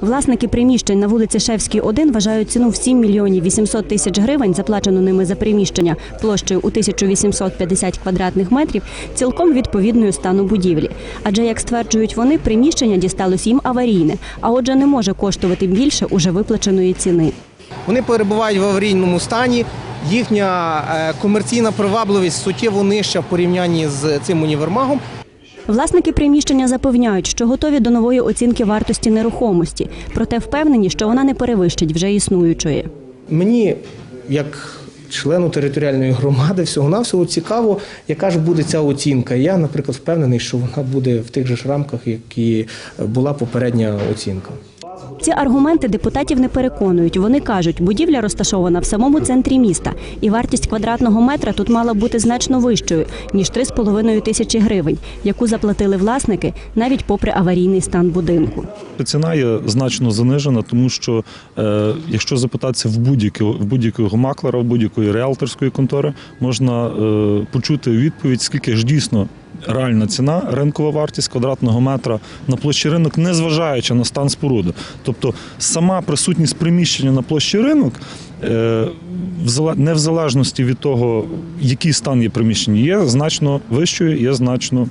Власники приміщень на вулиці Шевській, 1 вважають ціну в 7 мільйонів 800 тисяч гривень, заплачену ними за приміщення площею у 1850 квадратних метрів, цілком відповідною стану будівлі. Адже, як стверджують вони, приміщення дісталось їм аварійне, а отже, не може коштувати більше уже виплаченої ціни. Вони перебувають в аварійному стані. Їхня е, комерційна привабливість суттєво нижча в порівнянні з цим універмагом. Власники приміщення запевняють, що готові до нової оцінки вартості нерухомості, проте впевнені, що вона не перевищить вже існуючої. Мені, як члену територіальної громади, всього-навсього цікаво, яка ж буде ця оцінка. Я, наприклад, впевнений, що вона буде в тих же ж рамках, які була попередня оцінка. Ці аргументи депутатів не переконують. Вони кажуть, будівля розташована в самому центрі міста, і вартість квадратного метра тут мала бути значно вищою ніж 3,5 тисячі гривень, яку заплатили власники навіть попри аварійний стан будинку. Ціна є значно занижена, тому що е, якщо запитатися в будь-якого в будь-якого маклера, в будь-якої реалторської контори, можна е, почути відповідь, скільки ж дійсно реальна ціна, ринкова вартість квадратного метра на площі ринок, незважаючи на стан споруди. Тобто сама присутність приміщення на площі ринок. е, Не в залежності від того, який стан є приміщення, є значно вищою, є значно,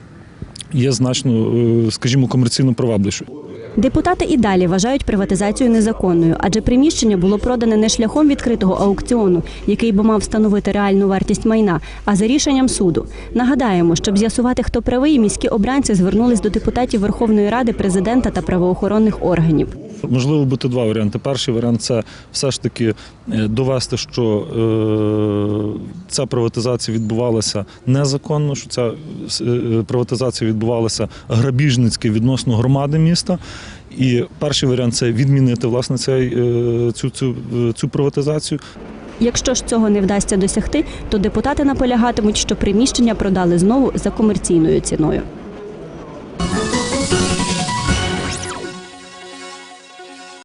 є значно, е, скажімо, комерційно привабливішою. Депутати і далі вважають приватизацію незаконною, адже приміщення було продане не шляхом відкритого аукціону, який би мав встановити реальну вартість майна, а за рішенням суду. Нагадаємо, щоб з'ясувати, хто правий, міські обранці звернулись до депутатів Верховної Ради, президента та правоохоронних органів. Можливо бути два варіанти. Перший варіант це все ж таки е, довести, що е, ця приватизація відбувалася незаконно, що ця е, приватизація відбувалася грабіжницьки відносно громади міста. І перший варіант це відмінити власне цей, цю, цю, цю приватизацію. Якщо ж цього не вдасться досягти, то депутати наполягатимуть, що приміщення продали знову за комерційною ціною.